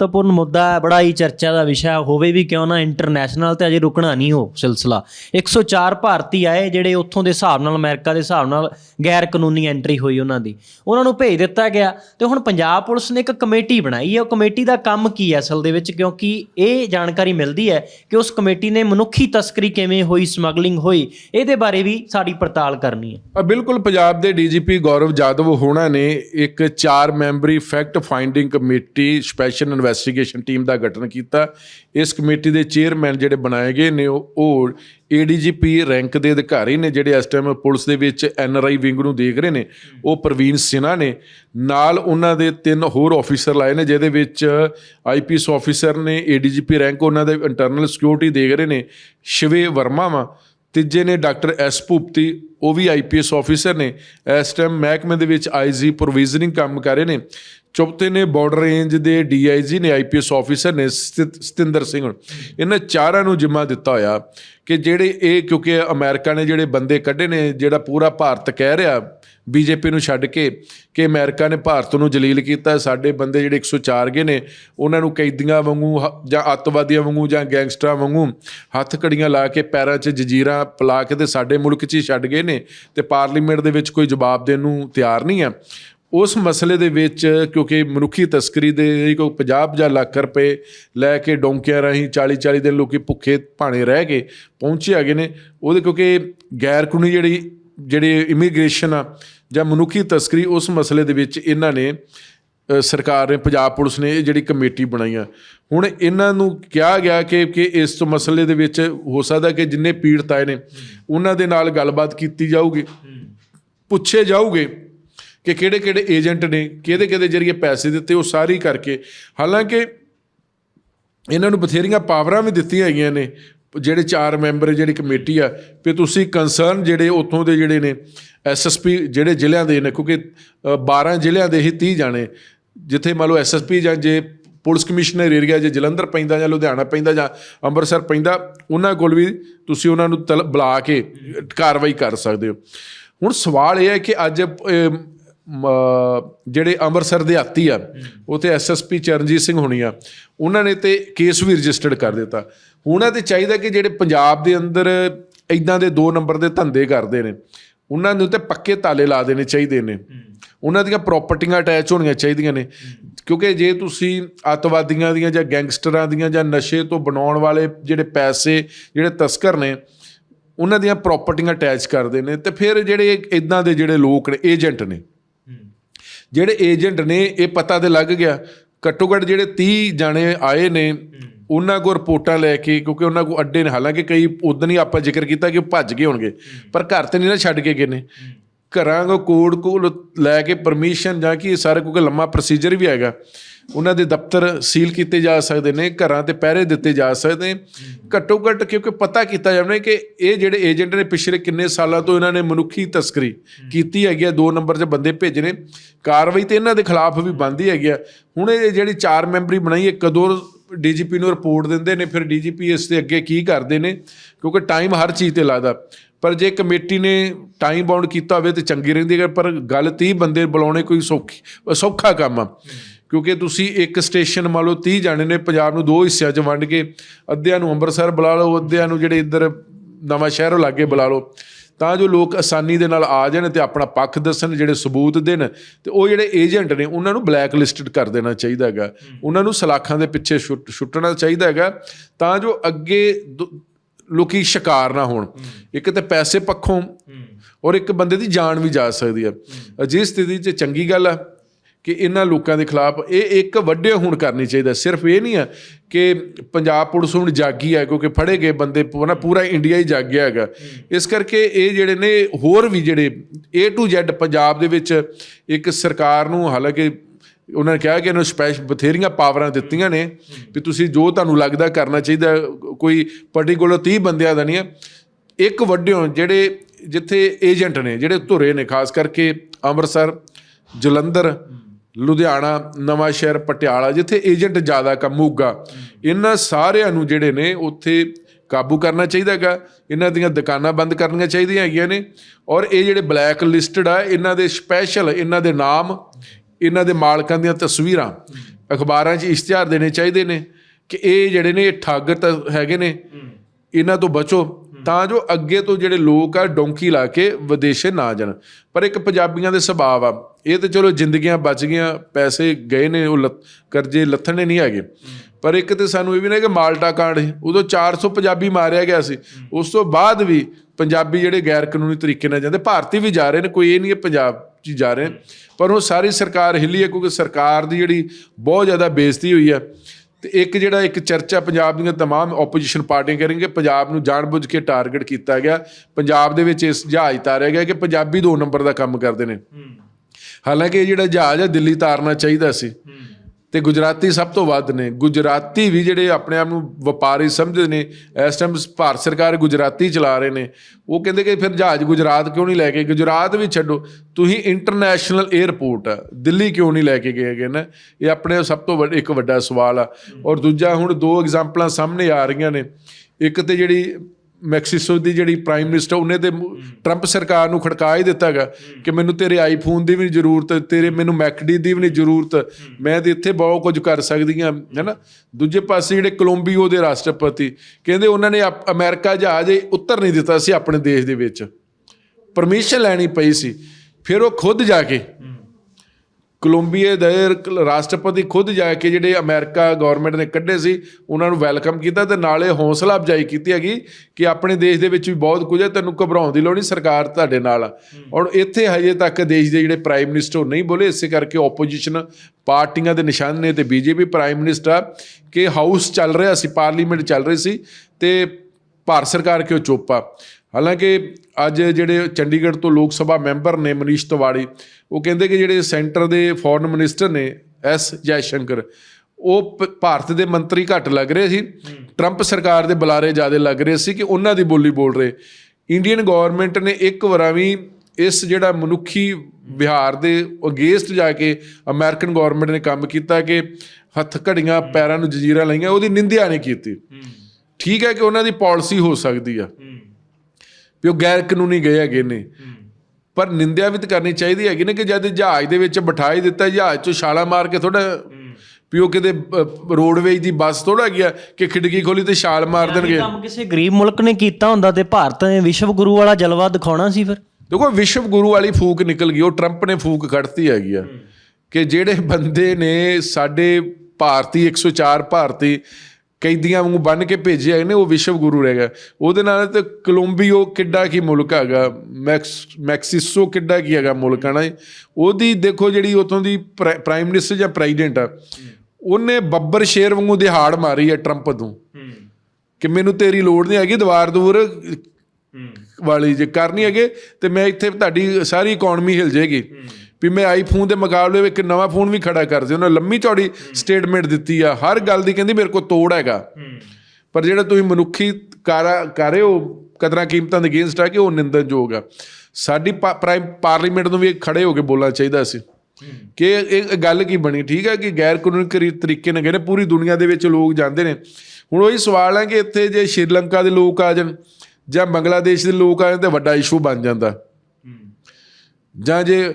ਮਹੱਤਵਪੂਰਨ ਮੁੱਦਾ ਹੈ, ਬੜਾ ਹੀ ਚਰਚਾ ਦਾ ਵਿਸ਼ਾ ਹੋਵੇ ਵੀ ਕਿਉਂ ਨਾ ਇੰਟਰਨੈਸ਼ਨਲ ਤੇ ਅਜੇ ਰੁਕਣਾ ਨਹੀਂ ਉਹ ਸਿਲਸਿਲਾ। 104 ਭਾਰਤੀ ਆਏ ਜਿਹੜੇ ਉੱਥੋਂ ਦੇ ਹਿਸਾਬ ਨਾਲ, ਅਮਰੀਕਾ ਦੇ ਹਿਸਾਬ ਨਾਲ ਗੈਰ ਕਾਨੂੰਨੀ ਐਂਟਰੀ ਹੋਈ ਉਹਨਾਂ ਦੀ। ਉਹਨਾਂ ਨੂੰ ਭੇਜ ਦਿੱਤਾ ਗਿਆ ਤੇ ਹੁਣ ਪੰਜਾਬ ਪੁਲਿਸ ਨੇ ਇੱਕ ਕਮੇਟੀ ਬਣਾਈ ਹੈ। ਉਹ ਕਮੇਟੀ ਦਾ ਕੰਮ ਕੀ ਹੈ ਅਸਲ ਦੇ ਵਿੱਚ? ਕਿਉਂਕਿ ਇਹ ਜਾਣਕਾਰੀ ਮਿਲਦੀ ਹੈ ਕਿ ਉਸ ਕਮੇਟੀ ਨੇ ਮਨੁੱਖੀ ਤਸਕਰੀ ਕਿਵੇਂ ਹੋਈ, ਸਮਗਲਿੰਗ ਹੋਈ, ਇਹਦੇ ਬਾਰੇ ਵੀ ਸਾਡੀ ਪੜਤਾਲ ਕਰਨੀ ਹੈ। ਬਿਲਕੁਲ ਪੰਜਾਬ ਦੇ ਡੀਜੀਪੀ ਗੌਰਵ ਜਾਦਵ ਹੋਣਾ ਨੇ ਇੱਕ ਚਾਰ memory fact finding committee special investigation team ਦਾ ਗਠਨ ਕੀਤਾ। ਇਸ ਕਮੇਟੀ ਦੇ ਚੇਅਰਮੈਨ ਜਿਹੜੇ ਬਣਾਏ ਗਏ ਨੇ, ਉਹ- ਉਹ ਏਡੀਜੀਪੀ ਰੈਂਕ ਦੇ ਅਧਿਕਾਰੀ ਨੇ, ਜਿਹੜੇ ਇਸ ਟਾਈਮ ਪੁਲਿਸ ਦੇ ਵਿੱਚ ਐਨਆਰਆਈ ਵਿੰਗ ਨੂੰ ਦੇਖ ਰਹੇ ਨੇ, ਉਹ ਪ੍ਰਵੀਨ ਸਿਨਾ ਨੇ। ਨਾਲ ਉਹਨਾਂ ਦੇ ਤਿੰਨ ਹੋਰ ਆਫੀਸਰ ਲਾਏ ਨੇ, ਜਿਹਦੇ ਵਿੱਚ ਆਈਪੀਐਸ ਆਫੀਸਰ ਨੇ ਏਡੀਜੀਪੀ ਰੈਂਕ ਉਹਨਾਂ ਦੇ ਇੰਟਰਨਲ ਸਿਕਿਉਰਿਟੀ ਦੇਖ ਰਹੇ ਨੇ, ਸ਼ਿਵੇ ਵਰਮਾ ਵਾ। ਤੀਜੇ ਨੇ ਡਾਕਟਰ ਐਸ ਭੂਪਤੀ, ਉਹ ਵੀ ਆਈਪੀਐਸ ਆਫੀਸਰ ਨੇ। ਇਸ ਟਾਈਮ ਮਹਿਕਮੇ ਦੇ ਵਿੱਚ ਆਈਜੀ ਪ੍ਰੋਵੀਜ਼ਨਿੰਗ ਕੰਮ ਕਰ ਰਹੇ ਨੇ। ਚੌਥੇ ਨੇ ਬਾਰਡਰ ਰੇਂਜ ਦੇ ਡੀਆਈਜੀ ਨੇ ਆਈਪੀਐਸ ਆਫੀਸਰ ਨੇ ਸਤਿ- ਸਤਿੰਦਰ ਸਿੰਘ ਇਹਨਾਂ ਚਾਰਾਂ ਨੂੰ ਜਿੰਮਾ ਦਿੱਤਾ ਹੋਇਆ ਕਿ ਜਿਹੜੇ ਇਹ, ਕਿਉਂਕਿ ਅਮਰੀਕਾ ਨੇ ਜਿਹੜੇ ਬੰਦੇ ਕੱਢੇ ਨੇ, ਜਿਹੜਾ ਪੂਰਾ ਭਾਰਤ ਕਹਿ ਰਿਹਾ ਬੀਜੇਪੀ ਨੂੰ ਛੱਡ ਕੇ ਕਿ ਅਮਰੀਕਾ ਨੇ ਭਾਰਤ ਨੂੰ ਜਲੀਲ ਕੀਤਾ। ਸਾਡੇ ਬੰਦੇ ਜਿਹੜੇ 104 ਗਏ ਨੇ, ਉਹਨਾਂ ਨੂੰ ਕੈਦੀਆਂ ਵਾਂਗੂ, ਹ- ਜਾਂ ਅੱਤਵਾਦੀਆਂ ਵਾਂਗੂ, ਜਾਂ ਗੈਂਗਸਟਰਾਂ ਵਾਂਗੂ ਹੱਥ ਕੜੀਆਂ ਲਾ ਕੇ ਪੈਰਾਂ 'ਚ ਜਜੀਰਾਂ ਪਲਾ ਕੇ ਤੇ ਸਾਡੇ ਮੁਲਕ 'ਚ ਹੀ ਛੱਡ ਗਏ ਨੇ ਤੇ ਪਾਰਲੀਮੈਂਟ ਦੇ ਵਿੱਚ ਕੋਈ ਜਵਾਬ ਦੇਣ ਨੂੰ ਤਿਆਰ ਨਹੀਂ ਆ। ਉਸ ਮਸਲੇ ਦੇ ਵਿੱਚ ਕਿਉਂਕਿ ਮਨੁੱਖੀ ਤਸਕਰੀ ਦੇ ਕੋਈ 50 ਲੱਖ ਰੁਪਏ ਲੈ ਕੇ ਡੋਂਕਿਆਂ ਰਾਹੀਂ 40 40 ਦਿਨ ਲੋਕੀ ਭੁੱਖੇ ਭਾਣੇ ਰਹਿ ਕੇ ਪਹੁੰਚੇ ਹੈਗੇ ਨੇ। ਉਹਦੇ ਕਿਉਂਕਿ ਗੈਰ ਕਾਨੂੰਨੀ ਜਿਹੜੀ ਜਿਹੜੀ ਇਮੀਗ੍ਰੇਸ਼ਨ ਆ ਜਾਂ ਮਨੁੱਖੀ ਤਸਕਰੀ ਉਸ ਮਸਲੇ ਦੇ ਵਿੱਚ ਇਹਨਾਂ ਨੇ ਸਰਕਾਰ ਨੇ ਪੰਜਾਬ ਪੁਲਿਸ ਨੇ ਇਹ ਜਿਹੜੀ ਕਮੇਟੀ ਬਣਾਈ ਆ। ਹੁਣ ਇਹਨਾਂ ਨੂੰ ਕਿਹਾ ਗਿਆ ਕਿ ਕਿ ਇਸ ਮਸਲੇ ਦੇ ਵਿੱਚ ਹੋ ਸਕਦਾ ਕਿ ਜਿੰਨੇ ਪੀੜਤ ਆਏ ਨੇ ਉਹਨਾਂ ਦੇ ਨਾਲ ਗੱਲਬਾਤ ਕੀਤੀ ਜਾਊਗੀ। ਪੁੱਛੇ ਜਾਊਗੇ ਕਿ ਕਿਹੜੇ ਕਿਹੜੇ ਏਜੰਟ ਨੇ ਕਿਹਦੇ ਕਿਹਦੇ ਜਰੀਏ ਪੈਸੇ ਦਿੱਤੇ ਉਹ ਸਾਰੀ ਕਰਕੇ। ਹਾਲਾਂਕਿ ਇਹਨਾਂ ਨੂੰ ਬਥੇਰੀਆਂ ਪਾਵਰਾਂ ਵੀ ਦਿੱਤੀਆਂ ਹੈਗੀਆਂ ਨੇ ਜਿਹੜੇ ਚਾਰ ਮੈਂਬਰ ਜਿਹੜੀ ਕਮੇਟੀ ਆ। ਵੀ ਤੁਸੀਂ ਕੰਸਰਨ ਜਿਹੜੇ ਉੱਥੋਂ ਦੇ ਜਿਹੜੇ ਨੇ ਐਸਐਸਪੀ ਜਿਹੜੇ ਜ਼ਿਲ੍ਹਿਆਂ ਦੇ ਨੇ ਕਿਉਂਕਿ ਅ, 12 ਜ਼ਿਲ੍ਹਿਆਂ ਦੇ ਹੀ 30 ਜਾਣੇ। ਜਿੱਥੇ ਮੰਨ ਲਓ ਐਸਐਸਪੀ ਜਾਂ ਜੇ ਪੁਲਿਸ ਕਮਿਸ਼ਨਰ ਏਰੀਆ ਜੇ ਜਲੰਧਰ ਪੈਂਦਾ ਜਾਂ ਲੁਧਿਆਣਾ ਪੈਂਦਾ ਜਾਂ ਅੰਮ੍ਰਿਤਸਰ ਪੈਂਦਾ ਉਹਨਾਂ ਕੋਲ ਵੀ ਤੁਸੀਂ ਉਹਨਾਂ ਨੂੰ ਤਲ- ਬੁਲਾ ਕੇ ਕਾਰਵਾਈ ਕਰ ਸਕਦੇ ਹੋ। ਹੁਣ ਸਵਾਲ ਇਹ ਹੈ ਕਿ ਅੱਜ ਜਿਹੜੇ ਅੰਮ੍ਰਿਤਸਰ ਦੇ ਹਾਤੀ ਆ ਉਥੇ ਐਸਐਸਪੀ ਚਰਨਜੀਤ ਸਿੰਘ ਹੋਣੀ ਆ, ਉਹਨਾਂ ਨੇ ਤੇ ਕੇਸ ਵੀ ਰਜਿਸਟਰਡ ਕਰ ਦਿੱਤਾ। ਉਹਨਾਂ ਤੇ ਚਾਹੀਦਾ ਕਿ ਜਿਹੜੇ ਪੰਜਾਬ ਦੇ ਅੰਦਰ ਇਦਾਂ ਦੇ ਦੋ ਨੰਬਰ ਦੇ ਧੰਦੇ ਕਰਦੇ ਨੇ, ਉਹਨਾਂ ਨੂੰ ਉੱਤੇ ਪੱਕੇ ਤਾਲੇ ਲਾ ਦੇਣੇ ਚਾਹੀਦੇ ਨੇ। ਉਹਨਾਂ ਦੀਆਂ ਪ੍ਰਾਪਰਟੀਆਂ ਅਟੈਚ ਹੋਣੀਆਂ ਚਾਹੀਦੀਆਂ ਨੇ। ਕਿਉਂਕਿ ਜੇ ਤੁਸੀਂ ਅੱਤਵਾਦੀਆਂ ਦੀਆਂ ਜਾਂ ਗੈਂਗਸਟਰਾਂ ਦੀਆਂ ਜਾਂ ਨਸ਼ੇ ਤੋਂ ਬਣਾਉਣ ਵਾਲੇ ਜਿਹੜੇ ਪੈਸੇ, ਜਿਹੜੇ ਤਸਕਰ ਨੇ, ਉਹਨਾਂ ਦੀਆਂ ਪ੍ਰਾਪਰਟੀਆਂ ਅਟੈਚ ਕਰਦੇ ਨੇ ਤੇ ਫਿਰ ਜਿਹੜੇ ਇਦਾਂ ਦੇ ਜਿਹੜੇ ਲੋਕ ਨੇ ਏਜੰਟ ਨੇ ਜਿਹੜੇ ਏਜੰਟ ਨੇ, ਇਹ ਪਤਾ ਤੇ ਲੱਗ ਗਿਆ। ਘੱਟੋ ਘੱਟ ਜਿਹੜੇ 30 ਜਾਣੇ ਆਏ ਨੇ, ਉਹਨਾਂ ਕੋਲ ਰਿਪੋਰਟਾਂ ਲੈ ਕੇ, ਕਿਉਂਕਿ ਉਹਨਾਂ ਕੋਲ ਅੱਡੇ ਨੇ। ਹਾਲਾਂਕਿ ਕਈ ਉਦੋਂ ਹੀ ਆਪਾਂ ਜ਼ਿਕਰ ਕੀਤਾ ਕਿ ਉਹ ਭੱਜ ਗਏ ਹੋਣਗੇ, ਪਰ ਘਰ ਤੇ ਨਹੀਂ ਨਾ ਛੱਡ ਕੇ ਗਏ ਨੇ। ਘਰਾਂ ਕੋ ਕੋਡ ਕੋਲ ਲੈ ਕੇ ਪਰਮਿਸ਼ਨ ਜਾਂ ਕਿ ਸਾਰੇ ਕੋਈ ਲੰਮਾ ਪ੍ਰੋਸੀਜਰ ਵੀ ਹੈਗਾ। ਉਹਨਾਂ ਦੇ ਦਫ਼ਤਰ ਸੀਲ ਕੀਤੇ ਜਾ ਸਕਦੇ ਨੇ, ਘਰਾਂ ਤੇ ਪਹਿਰੇ ਦਿੱਤੇ ਜਾ ਸਕਦੇ ਘੱਟੋ ਘੱਟ ਕਿਉਂਕਿ ਪਤਾ ਕੀਤਾ ਜਾਵੇ ਕਿ ਇਹ ਜਿਹੜੇ ਏਜੰਟ ਨੇ ਪਿਛਲੇ ਕਿੰਨੇ ਸਾਲਾਂ ਤੋਂ ਇਹਨਾਂ ਨੇ ਮਨੁੱਖੀ ਤਸਕਰੀ ਕੀਤੀ ਹੈਗੀ ਆ, ਦੋ ਨੰਬਰ 'ਚ ਬੰਦੇ ਭੇਜਣੇ ਕਾਰਵਾਈ ਤੇ ਇਹਨਾਂ ਦੇ ਖਿਲਾਫ ਵੀ ਬੰਦੀ ਹੈਗੀ ਆ। ਹੁਣ ਇਹ ਜਿਹੜੀ ਚਾਰ ਮੈਂਬਰੀ ਬਣਾਈ ਹੈ ਕਦੋਂ ਡੀਜੀਪੀ ਨੂੰ ਰਿਪੋਰਟ ਦਿੰਦੇ ਨੇ, ਫਿਰ ਡੀਜੀਪੀ ਇਸ ਦੇ ਅੱਗੇ ਕੀ ਕਰਦੇ ਨੇ, ਕਿਉਂਕਿ ਟਾਈਮ ਹਰ ਚੀਜ਼ ਤੇ ਲੱਗਦਾ। ਪਰ ਜੇ ਕਮੇਟੀ ਨੇ ਟਾਈਮ ਬਾਉਂਡ ਕੀਤਾ ਹੋਵੇ ਤੇ ਚੰਗੀ ਰਹਿੰਦੀ ਹੈ, ਪਰ ਗੱਲ 30 ਬੰਦੇ ਬੁਲਾਉਣੇ ਕੋਈ ਸੌਖੀ ਸੌਖਾ ਕੰਮ ਆ। ਕਿਉਂਕਿ ਤੁਸੀਂ ਇੱਕ ਸਟੇਸ਼ਨ ਮੰਨ ਲਓ 30 ਜਾਣੇ ਨੇ ਪੰਜਾਬ ਨੂੰ ਦੋ ਹਿੱਸਿਆਂ 'ਚ ਵੰਡ ਕੇ ਅੱਧਿਆਂ ਨੂੰ ਅੰਮ੍ਰਿਤਸਰ ਬੁਲਾ ਲਓ ਅੱਧਿਆਂ ਨੂੰ ਜਿਹੜੇ ਇੱਧਰ ਨਵਾਂ ਸ਼ਹਿਰੋਂ ਲਾਗੇ ਬੁਲਾ ਲਓ। ਤਾਂ ਜੋ ਲੋਕ ਆਸਾਨੀ ਦੇ ਨਾਲ ਆ ਜਾਣ ਤੇ ਆਪਣਾ ਪੱਖ ਦੱਸਣ ਜਿਹੜੇ ਸਬੂਤ ਦੇਣ ਤੇ ਉਹ ਜਿਹੜੇ ਏਜੰਟ ਨੇ ਉਹਨਾਂ ਨੂੰ ਬਲੈਕ ਲਿਸਟਡ ਕਰ ਦੇਣਾ ਚਾਹੀਦਾ ਹੈਗਾ। ਉਹਨਾਂ ਨੂੰ ਸਲਾਖਾਂ ਦੇ ਪਿੱਛੇ ਛੁੱਟ- ਛੁੱਟਣਾ ਚਾਹੀਦਾ ਹੈਗਾ ਤਾਂ ਜੋ ਅੱਗੇ ਲੋਕੀ ਸ਼ਿਕਾਰ ਨਾ ਹੋਣ। ਇੱਕ ਤੇ ਪੈਸੇ ਪੱਖੋਂ ਔਰ ਇੱਕ ਬੰਦੇ ਦੀ ਜਾਨ ਵੀ ਜਾ ਸਕਦੀ ਹੈ। ਅਜਿਹੀ ਸਥਿਤੀ 'ਚ ਚੰਗੀ ਗੱਲ ਆ। ਕਿ ਇਹਨਾਂ ਲੋਕਾਂ ਦੇ ਖਿਲਾਫ ਇਹ ਇੱਕ ਵੱਡੇ ਹੁਣ ਕਰਨੀ ਚਾਹੀਦਾ। ਸਿਰਫ ਇਹ ਨਹੀਂ ਆ ਕਿ ਪੰਜਾਬ ਪੁਲਿਸ ਹੁਣ ਜਾਗੀ ਹੈ ਕਿਉਂਕਿ ਫੜੇ ਗਏ ਬੰਦੇ ਪੂਰਾ ਪੂਰਾ ਇੰਡੀਆ ਹੀ ਜਾਗਿਆ ਹੈਗਾ। ਇਸ ਕਰਕੇ ਇਹ ਜਿਹੜੇ ਨੇ, ਹੋਰ ਵੀ ਜਿਹੜੇ A to Z ਪੰਜਾਬ ਦੇ ਵਿੱਚ ਇੱਕ ਸਰਕਾਰ ਨੂੰ ਹਾਲਾਂਕਿ ਉਹਨਾਂ ਨੇ ਕਿਹਾ ਕਿ ਇਹਨੂੰ ਸਪੈਸ਼ਲ ਬਥੇਰੀਆਂ ਪਾਵਰਾਂ ਦਿੱਤੀਆਂ ਨੇ ਵੀ ਤੁਸੀਂ ਜੋ ਤੁਹਾਨੂੰ ਲੱਗਦਾ ਕਰਨਾ ਚਾਹੀਦਾ, ਕੋਈ ਪਾਰਟਿਕੂਲਰ 30 ਬੰਦਿਆਂ ਦਾ ਨਹੀਂ ਹੈ ਇੱਕ ਵੱਡਿਓ ਜਿਹੜੇ ਜਿੱਥੇ ਏਜੰਟ ਨੇ, ਜਿਹੜੇ ਧੁਰੇ ਨੇ, ਖਾਸ ਕਰਕੇ ਅੰਮ੍ਰਿਤਸਰ, ਜਲੰਧਰ ਲੁਧਿਆਣਾ ਨਵਾਂ ਸ਼ਹਿਰ ਪਟਿਆਲਾ ਜਿੱਥੇ ਏਜੰਟ ਜ਼ਿਆਦਾ ਕੰਮ ਹੋਊਗਾ ਇਹਨਾਂ ਸਾਰਿਆਂ ਨੂੰ ਜਿਹੜੇ ਨੇ ਉੱਥੇ ਕਾਬੂ ਕਰਨਾ ਚਾਹੀਦਾ ਹੈਗਾ। ਇਹਨਾਂ ਦੀਆਂ ਦੁਕਾਨਾਂ ਬੰਦ ਕਰਨੀਆਂ ਚਾਹੀਦੀਆਂ ਹੈਗੀਆਂ ਨੇ ਔਰ ਇਹ ਜਿਹੜੇ ਬਲੈਕ ਲਿਸਟਡ ਆ ਇਹਨਾਂ ਦੇ ਸਪੈਸ਼ਲ ਇਹਨਾਂ ਦੇ ਨਾਮ ਇਹਨਾਂ ਦੇ ਮਾਲਕਾਂ ਦੀਆਂ ਤਸਵੀਰਾਂ ਅਖਬਾਰਾਂ 'ਚ ਇਸ਼ਤਿਹਾਰ ਦੇਣੇ ਚਾਹੀਦੇ ਨੇ ਕਿ ਇਹ ਜਿਹੜੇ ਨੇ ਇਹ ਠੱਗ ਤਾਂ ਹੈਗੇ ਨੇ। ਇਹਨਾਂ ਤੋਂ ਬਚੋ। ਤਾਂ ਜੋ ਅੱਗੇ ਤੋਂ ਜਿਹੜੇ ਲੋਕ ਆ, ਡੋਂਕੀ ਲਾ ਕੇ ਵਿਦੇਸ਼ੇ ਨਾ ਜਾਣ। ਪਰ ਇੱਕ ਪੰਜਾਬੀਆਂ ਦੇ ਸੁਭਾਅ ਆ, ਇਹ ਤੇ ਚਲੋ ਜ਼ਿੰਦਗੀਆਂ ਬਚ ਗਈਆਂ, ਪੈਸੇ ਗਏ ਨੇ, ਉਹ ਲੱਥ- ਕਰਜ਼ੇ ਲੱਥਣੇ ਨਹੀਂ ਹੈਗੇ। ਪਰ ਇੱਕ ਤੇ ਸਾਨੂੰ ਇਹ ਵੀ ਨਾ ਕਿ ਮਾਲਟਾ ਕਾਂਡ ਸੀ, ਉਦੋਂ 400 ਪੰਜਾਬੀ ਮਾਰਿਆ ਗਿਆ ਸੀ। ਉਸ ਤੋਂ ਬਾਅਦ ਵੀ ਪੰਜਾਬੀ ਜਿਹੜੇ ਗੈਰ ਕਾਨੂੰਨੀ ਤਰੀਕੇ ਨਾਲ ਜਾਂਦੇ, ਭਾਰਤੀ ਵੀ ਜਾ ਰਹੇ ਨੇ, ਕੋਈ ਇਹ ਨਹੀਂ ਹੈ ਪੰਜਾਬ 'ਚ ਹੀ ਜਾ ਰਹੇ। ਪਰ ਉਹ ਸਾਰੀ ਸਰਕਾਰ ਹਿੱਲੀ ਹੈ, ਕਿਉਂਕਿ ਸਰਕਾਰ ਦੀ ਜਿਹੜੀ ਬਹੁਤ ਜ਼ਿਆਦਾ ਬੇਇੱਜ਼ਤੀ ਹੋਈ ਹੈ। ਤੇ ਇੱਕ ਜਿਹੜਾ ਇੱਕ ਚਰਚਾ ਪੰਜਾਬ ਦੀਆਂ तमाम ਆਪੋਜੀਸ਼ਨ ਪਾਰਟੀਆਂ ਕਰਨਗੇ ਪੰਜਾਬ ਨੂੰ ਜਾਣਬੁੱਝ ਕੇ ਟਾਰਗੇਟ ਕੀਤਾ ਗਿਆ ਪੰਜਾਬ ਦੇ ਵਿੱਚ ਇਸ ਜਹਾਜ਼ ਤਾਰਿਆ ਗਿਆ ਕਿ ਪੰਜਾਬੀ ਦੋ ਨੰਬਰ ਦਾ ਕੰਮ ਕਰਦੇ ਨੇ ਹਾਲਾਂਕਿ ਇਹ ਜਿਹੜਾ ਜਹਾਜ਼ ਹੈ ਦਿੱਲੀ ਤਾਰਨਾ ਚਾਹੀਦਾ ਸੀ ਤੇ ਗੁਜਰਾਤੀ ਸਭ ਤੋਂ ਵੱਧ ਨੇ। ਗੁਜਰਾਤੀ ਵੀ ਜਿਹੜੇ ਆਪਣੇ ਆਪ ਨੂੰ ਵਪਾਰੀ ਸਮਝਦੇ ਨੇ, ਇਸ ਟਾਈਮ ਭਾਰਤ ਸਰਕਾਰ ਗੁਜਰਾਤੀ ਚਲਾ ਰਹੇ ਨੇ। ਉਹ ਕਹਿੰਦੇ ਕਿ ਫਿਰ ਜਹਾਜ਼ ਗੁਜਰਾਤ ਕਿਉਂ ਨਹੀਂ ਲੈ ਕੇ ਗੁਜਰਾਤ ਵੀ ਛੱਡੋ, ਤੁਸੀਂ ਇੰਟਰਨੈਸ਼ਨਲ 에ਅਰਪੋਰਟ ਆ, ਦਿੱਲੀ ਕਿਉਂ ਨਹੀਂ ਲੈ ਕੇ ਗਏ ਹੈਗੇ ਨਾ? ਇਹ ਆਪਣੇ ਸਭ ਤੋਂ ਵੱਡ- ਇੱਕ ਵੱਡਾ ਸਵਾਲ ਆ। ਔਰ ਦੂਜਾ ਹੁਣ ਦੋ ਐਗਜ਼ਾਮਪਲਾਂ ਸਾਹਮਣੇ ਆ ਰਹੀਆਂ ਨੇ। ਇੱਕ ਤੇ ਜਿਹੜੀ ਮੈਕਸੀਕੋ ਦੀ ਜਿਹੜੀ ਪ੍ਰਾਈਮ ਮਿਨਿਸਟਰ ਉਹਨੇ ਤੇ ਟਰੰਪ ਸਰਕਾਰ ਨੂੰ ਖੜਕਾ ਹੀ ਦਿੱਤਾਗਾ ਕਿ ਮੈਨੂੰ ਤੇਰੇ ਆਈਫੋਨ ਦੀ ਵੀ ਨਹੀਂ ਜ਼ਰੂਰਤ ਤੇਰੇ ਮੈਨੂੰ ਮੈਕਡੀ ਦੀ ਵੀ ਨਹੀਂ ਜ਼ਰੂਰਤ। ਮੈਂ ਤੇ ਇੱਥੇ ਬਹੁਤ ਕੁਝ ਕਰ ਸਕਦੀ ਹਾਂ ਹੈਨਾ? ਦੂਜੇ ਪਾਸੇ ਜਿਹੜੇ ਕੋਲੰਬੀਓ ਦੇ ਰਾਸ਼ਟਰਪਤੀ ਕਹਿੰਦੇ ਉਹਨਾਂ ਨੇ ਅਮਰੀਕਾ ਜਹਾਜ਼ ਇਹ ਉੱਤਰ ਨਹੀਂ ਦਿੱਤਾ ਸੀ ਆਪਣੇ ਦੇਸ਼ ਦੇ ਵਿੱਚ। ਪਰਮਿਸ਼ਨ ਲੈਣੀ ਪਈ ਸੀ। ਫਿਰ ਉਹ ਖੁਦ ਜਾ ਕੇ ਕੋਲੰਬੀਆ ਦੇ ਰਾਸ਼ਟਰਪਤੀ ਖੁਦ ਜਾ ਕੇ ਜਿਹੜੇ ਅਮਰੀਕਾ ਗਵਰਨਮੈਂਟ ਨੇ ਕੱਢੇ ਸੀ ਉਹਨਾਂ ਨੂੰ ਵੈਲਕਮ ਕੀਤਾ ਤੇ ਨਾਲੇ ਹੌਸਲਾ ਅਫਜਾਈ ਕੀਤੀ ਹੈਗੀ ਕਿ ਆਪਣੇ ਦੇਸ਼ ਦੇ ਵਿੱਚ ਵੀ ਬਹੁਤ ਕੁਝ ਹੈ ਤੈਨੂੰ ਘਬਰਾਉਣ ਦੀ ਲੋੜ ਨਹੀਂ ਸਰਕਾਰ ਤੁਹਾਡੇ ਨਾਲ ਆ। ਔਰ ਇੱਥੇ ਹਜੇ ਤੱਕ ਦੇਸ਼ ਦੇ ਜਿਹੜੇ ਪ੍ਰਾਈਮ ਮਿਨਿਸਟਰ ਨਹੀਂ ਬੋਲੇ ਇਸੇ ਕਰਕੇ ਆਪੋਜੀਸ਼ਨ ਪਾਰਟੀਆਂ ਦੇ ਨਿਸ਼ਾਨੇ ਤੇ ਬੀਜੇਪੀ ਪ੍ਰਾਈਮ ਮਿਨਿਸਟਰ ਕਿ ਹਾਊਸ ਚੱਲ ਰਿਹਾ ਸੀ ਪਾਰਲੀਮੈਂਟ ਚੱਲ ਰਹੀ ਸੀ ਤੇ ਭਾਰਤ ਸਰਕਾਰ ਕਿਉਂ ਚੁੱਪ ਆ? ਹਾਲਾਂਕਿ ਅੱਜ ਜਿਹੜੇ ਚੰਡੀਗੜ੍ਹ ਤੋਂ ਲੋਕ ਸਭਾ ਮੈਂਬਰ ਨੇ ਮਨੀਸ਼ ਤਿਵਾੜੀ ਉਹ ਕਹਿੰਦੇ ਕਿ ਜਿਹੜੇ ਸੈਂਟਰ ਦੇ ਫੋਰਨ ਮਿਨਿਸਟਰ ਨੇ ਐਸ ਜੈ ਸ਼ੰਕਰ ਉਹ ਭਾਰਤ ਦੇ ਮੰਤਰੀ ਘੱਟ ਲੱਗ ਰਹੇ ਸੀ। ਟਰੰਪ ਸਰਕਾਰ ਦੇ ਬੁਲਾਰੇ ਜ਼ਿਆਦਾ ਲੱਗ ਰਹੇ ਸੀ ਕਿ ਉਹਨਾਂ ਦੀ ਬੋਲੀ ਬੋਲ ਰਹੇ। ਇੰਡੀਅਨ ਗਵਰਨਮੈਂਟ ਨੇ ਇੱਕ ਵਾਰਾਂ ਵੀ ਇਸ ਜਿਹੜਾ ਮਨੁੱਖੀ ਵਿਹਾਰ ਦੇ ਅਗੇਂਸਟ ਜਾ ਕੇ ਅਮਰੀਕਨ ਗਵਰਨਮੈਂਟ ਨੇ ਕੰਮ ਕੀਤਾ ਕਿ ਹੱਥ ਘੜੀਆਂ ਪੈਰਾਂ ਨੂੰ ਜੰਜੀਰਾਂ ਲਾਈਆਂ ਉਹਦੀ ਨਿੰਦਿਆ ਨਹੀਂ ਕੀਤੀ। ਠੀਕ ਹੈ ਕਿ ਉਹਨਾਂ ਦੀ ਪਾਲਿਸੀ ਹੋ ਸਕਦੀ ਆ। ਵੀ ਉਹ ਗੈਰ ਕਾਨੂੰਨੀ ਗਏ ਹੈਗੇ ਨੇ। ਪਰ ਨਿੰਦਿਆ ਵੀ ਤਾਂ ਕਰਨੀ ਚਾਹੀਦੀ ਹੈਗੀ ਨੇ ਕਿ ਜਦ ਜਹਾਜ਼ ਦੇ ਵਿੱਚ ਬਿਠਾ ਹੀ ਦਿੱਤਾ ਜਹਾਜ਼ ਚੋਂ ਛਾਲਾ ਮਾਰ ਕੇ ਥੋੜਾ ਵੀ ਉਹ ਕਿਤੇ ਰੋਡਵੇਜ ਦੀ ਬੱਸ ਥੋੜਾ ਗਿਆ ਕਿ ਖਿੜਕੀ ਖੋਲੀ ਤੇ ਛਾਲ ਮਾਰ ਦੇਣਗੇ। ਕੰਮ ਕਿਸੇ ਗਰੀਬ ਮੁਲਕ ਨੇ ਕੀਤਾ ਹੁੰਦਾ ਤੇ ਭਾਰਤ ਨੇ ਵਿਸ਼ਵ ਗੁਰੂ ਵਾਲਾ ਜਲਵਾ ਦਿਖਾਉਣਾ ਸੀ ਫਿਰ। ਦੇਖੋ ਵਿਸ਼ਵ ਗੁਰੂ ਵਾਲੀ ਫੂਕ ਨਿਕਲ ਗਈ ਉਹ ਟਰੰਪ ਨੇ ਫੂਕ ਕੱਢਤੀ ਹੈਗੀ ਆ। ਕਿ ਜਿਹੜੇ ਬੰਦੇ ਨੇ ਸਾਡੇ ਭਾਰਤੀ 104 ਭਾਰਤੀ ਕੈਦੀਆਂ ਵਾਂਗੂ ਬੰਨ ਕੇ ਭੇਜੇ ਹੈਗੇ ਨੇ ਉਹ ਵਿਸ਼ਵ ਗੁਰੂ ਰਹਿ ਗਿਆ ਉਹਦੇ ਨਾਲ ਤੇ ਕੋਲੰਬੀਓ ਕਿੱਡਾ ਕੀ ਮੁਲਕ ਹੈਗਾ ਮੈਕਸ ਮੈਕਸੀਸੋ ਕਿੱਡਾ ਕੀ ਹੈਗਾ ਮੁਲਕ ਹੈ ਨਾ ਜੀ। ਉਹਦੀ ਦੇਖੋ ਜਿਹੜੀ ਉਤੋਂ ਦੀ ਪ੍ਰਾ- ਪ੍ਰਾਈਮ ਮਿਨਿਸਟਰ ਜਾਂ ਪ੍ਰੈਜ਼ੀਡੈਂਟ ਆ ਉਹਨੇ ਬੱਬਰ ਸ਼ੇਰ ਵਾਂਗੂ ਦਿਹਾੜ ਮਾਰੀ ਹੈ ਟਰੰਪ ਤੋਂ। ਕਿ ਮੈਨੂੰ ਤੇਰੀ ਲੋੜ ਨਹੀਂ ਹੈਗੀ ਦੀਵਾਰ ਦੂਰ ਵਾਲੀ ਜੇ ਕਰਨੀ ਹੈਗੇ ਤੇ ਮੈਂ ਇੱਥੇ ਤੁਹਾਡੀ ਸਾਰੀ ਇਕਨੋਮੀ ਹਿਲ ਜਾਏਗੀ। ਵੀ ਮੈਂ ਆਈਫੋਨ ਦੇ ਮੁਕਾਬਲੇ ਵਿੱਚ ਇੱਕ ਨਵਾਂ ਫੋਨ ਵੀ ਖੜਾ ਕਰ ਦਿਓ ਉਹਨਾਂ ਲੰਮੀ ਚੌੜੀ ਸਟੇਟਮੈਂਟ ਦਿੱਤੀ ਆ। ਹਰ ਗੱਲ ਦੀ ਕਹਿੰਦੀ ਮੇਰੇ ਕੋਲ ਤੋੜ ਹੈਗਾ। ਪਰ ਜਿਹੜਾ ਤੁਸੀਂ ਮਨੁੱਖੀ ਕਾਰਾ ਕਰ ਰਹੇ ਹੋ ਕਦਰਾਂ ਕੀਮਤਾਂ ਦੇ ਅਗੇਂਸਟ ਆ ਕਿ ਉਹ ਨਿੰਦਨਯੋਗ ਆ। ਸਾਡੀ ਪ੍ਰਾਈਮ ਪਾਰਲੀਮੈਂਟ ਨੂੰ ਵੀ ਖੜੇ ਹੋ ਕੇ ਬੋਲਣਾ ਚਾਹੀਦਾ ਸੀ। ਕਿ ਇਹ ਗੱਲ ਕੀ ਬਣੀ? ਠੀਕ ਹੈ ਕਿ ਗੈਰ ਕਾਨੂੰਨੀ ਤਰੀਕੇ ਨਾਲ ਨੇ ਪੂਰੀ ਦੁਨੀਆ ਦੇ ਵਿੱਚ ਲੋਕ ਜਾਂਦੇ ਨੇ। ਹੁਣ ਉਹੀ ਸਵਾਲ ਹੈ ਕਿ ਇੱਥੇ ਜੇ ਸ਼੍ਰੀਲੰਕਾ ਦੇ ਲੋਕ ਆ ਜਾਣ ਜਾਂ ਬੰਗਲਾਦੇਸ਼ ਦੇ ਲੋਕ ਆ ਜਾਣ ਤੇ ਵੱਡਾ ਇਸ਼ੂ ਬਣ ਜਾਂਦਾ। ਜਾਂ ਜੇ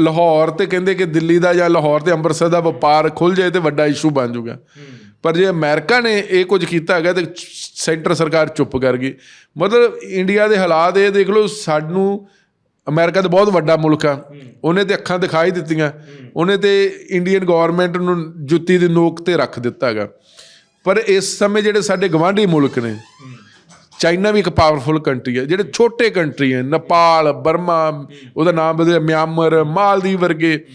ਲਾਹੌਰ ਤੇ ਕਹਿੰਦੇ ਕਿ ਦਿੱਲੀ ਦਾ ਜਾਂ ਲਾਹੌਰ ਤੇ ਅੰਮ੍ਰਿਤਸਰ ਦਾ ਵਪਾਰ ਖੁੱਲ ਜਾਏ ਤੇ ਵੱਡਾ ਇਸ਼ੂ ਬਣ ਜਾਊਗਾ। ਪਰ ਜੇ ਅਮਰੀਕਾ ਨੇ ਇਹ ਕੁਝ ਕੀਤਾ ਹੈਗਾ ਤੇ ਸੈਂਟਰ ਸਰਕਾਰ ਚੁੱਪ ਕਰ ਗਈ। ਮਤਲਬ ਇੰਡੀਆ ਦੇ ਹਾਲਾਤ ਇਹ ਦੇਖ ਲਓ, ਸਾਨੂੰ ਅਮਰੀਕਾ ਤਾਂ ਬਹੁਤ ਵੱਡਾ ਮੁਲਕ ਆ। ਉਹਨੇ ਤੇ ਅੱਖਾਂ ਦਿਖਾਈ ਦਿੱਤੀਆਂ। ਉਹਨੇ ਤੇ ਇੰਡੀਅਨ ਗਵਰਨਮੈਂਟ ਨੂੰ ਜੁੱਤੀ ਦੀ ਨੋਕ ਤੇ ਰੱਖ ਦਿੱਤਾ ਹੈਗਾ। ਪਰ ਇਸ ਸਮੇਂ ਜਿਹੜੇ ਸਾਡੇ ਗਵਾਂਢੀ ਮੁਲਕ ਨੇ ਚਾਈਨਾ ਵੀ ਇੱਕ ਪਾਵਰਫੁਲ ਕੰਟਰੀ ਹੈ, ਜਿਹੜੇ ਛੋਟੇ ਕੰਟਰੀ ਹੈ, ਨੇਪਾਲ, ਬਰਮਾ, ਉਹਦਾ ਨਾਮ ਬਦਲਿਆ ਮਿਆਂਮਰ, ਮਾਲਦੀਵ ਵਰਗੇ,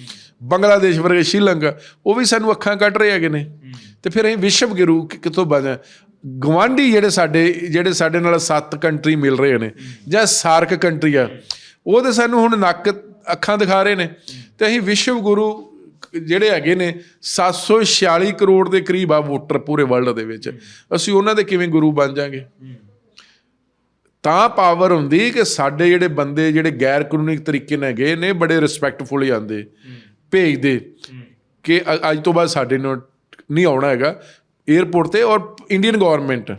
ਬੰਗਲਾਦੇਸ਼ ਵਰਗੇ, ਸ਼੍ਰੀਲੰਕਾ, ਉਹ ਵੀ ਸਾਨੂੰ ਅੱਖਾਂ ਕੱਢ ਰਹੇ ਹੈਗੇ ਨੇ। ਤੇ ਫਿਰ ਇਹ ਵਿਸ਼ਵ ਗੁਰੂ ਕਿ- ਕਿੱਥੋਂ ਬਣਾ ਗਵਾਂਢੀ ਜਿਹੜੇ ਸਾਡੇ ਜਿਹੜੇ ਸਾਡੇ ਨਾਲ ਸੱਤ ਕੰਟਰੀ ਮਿਲ ਰਹੇ ਨੇ, ਜਾਂ ਸਾਰਕ ਕੰਟਰੀ ਆ, ਉਹ ਤੇ ਸਾਨੂੰ ਹੁਣ ਨੱਕ ਅੱਖਾਂ ਦਿਖਾ ਰਹੇ ਨੇ। ਤੇ ਅਸੀਂ ਵਿਸ਼ਵ ਗੁਰੂ ਜਿਹੜੇ ਹੈਗੇ ਨੇ 746 ਕਰੋੜ ਦੇ ਕਰੀਬ ਆ ਵੋਟਰ ਪੂਰੇ ਵਰਲਡ ਦੇ ਵਿੱਚ। ਅਸੀਂ ਉਹਨਾਂ ਦੇ ਕਿਵੇਂ ਗੁਰੂ ਬਣ ਜਾਾਂਗੇ? ਤਾਂ ਪਾਵਰ ਹੁੰਦੀ ਕਿ ਸਾਡੇ ਜਿਹੜੇ ਬੰਦੇ ਜਿਹੜੇ ਗੈਰ ਕਾਨੂੰਨੀ ਤਰੀਕੇ ਨਾਲ ਗਏ ਨੇ ਬੜੇ ਰਿਸਪੈਕਟਫੁਲ ਜਾਂਦੇ ਭੇਜਦੇ ਕਿ ਅੱਜ ਤੋਂ ਬਾਅਦ ਸਾਡੇ ਨਾਲ ਨਹੀਂ ਆਉਣਾ ਹੈਗਾ। 에어ਪੋਰਟ ਤੇ ਔਰ ਇੰਡੀਅਨ ਗਵਰਨਮੈਂਟ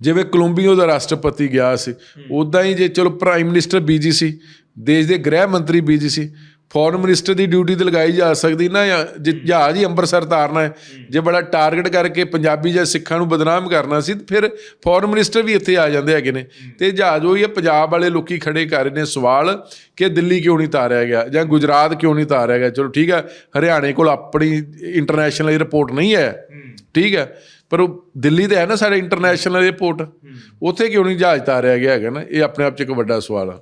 ਜਿਵੇਂ ਕੋਲੰਬੀਆ ਦਾ ਰਾਸ਼ਟਰਪਤੀ ਗਿਆ ਸੀ ਉਦਾਂ ਹੀ ਜੇ ਚਲੋ ਪ੍ਰਾਈਮ ਮਿਨਿਸਟਰ ਬੀਜੀ ਸੀ ਦੇਸ਼ ਦੇ ਗ੍ਰਹਿ ਮੰਤਰੀ ਬੀਜੀ ਸੀ ਫੋਰਨ ਮਿਨਿਸਟਰ ਦੀ ਡਿਊਟੀ ਤੇ ਲਗਾਈ ਜਾ ਸਕਦੀ ਨਾ ਜਾਂ ਜੇ ਜਹਾਜ਼ ਹੀ ਅੰਮ੍ਰਿਤਸਰ ਤਾਰਨਾ ਹੈ ਜੇ ਬੜਾ ਟਾਰਗੇਟ ਕਰਕੇ ਪੰਜਾਬੀ ਜਾਂ ਸਿੱਖਾਂ ਨੂੰ ਬਦਨਾਮ ਕਰਨਾ ਸੀ ਤੇ ਫਿਰ ਫੋਰਨ ਮਿਨਿਸਟਰ ਵੀ ਇੱਥੇ ਆ ਜਾਂਦੇ ਹੈਗੇ ਨੇ। ਤੇ ਜਹਾਜ਼ ਉਹੀ ਹੈ ਪੰਜਾਬ ਵਾਲੇ ਲੋਕੀ ਖੜੇ ਕਰ ਰਹੇ ਨੇ ਸਵਾਲ ਕਿ ਦਿੱਲੀ ਕਿਉਂ ਨਹੀਂ ਤਾਰਿਆ ਗਿਆ ਜਾਂ ਗੁਜਰਾਤ ਕਿਉਂ ਨਹੀਂ ਤਾਰਿਆ ਗਿਆ। ਚਲੋ ਠੀਕ ਹੈ ਹਰਿਆਣੇ ਕੋਲ ਆਪਣੀ ਇੰਟਰਨੈਸ਼ਨਲ ਰਿਪੋਰਟ ਨਹੀਂ ਹੈ ਠੀਕ ਹੈ ਪਰ ਉਹ ਦਿੱਲੀ ਤੇ ਹੈ ਨਾ ਸਾਡੇ ਇੰਟਰਨੈਸ਼ਨਲ 에ਅਰਪੋਰਟ ਉੱਥੇ ਕਿਉਂ ਨਹੀਂ ਜਹਾਜ਼ ਤਾਰਿਆ ਗਿਆ ਹੈਗਾ ਨਾ? ਇਹ ਆਪਣੇ ਆਪ 'ਚ ਇੱਕ ਵੱਡਾ ਸਵਾਲ ਆ।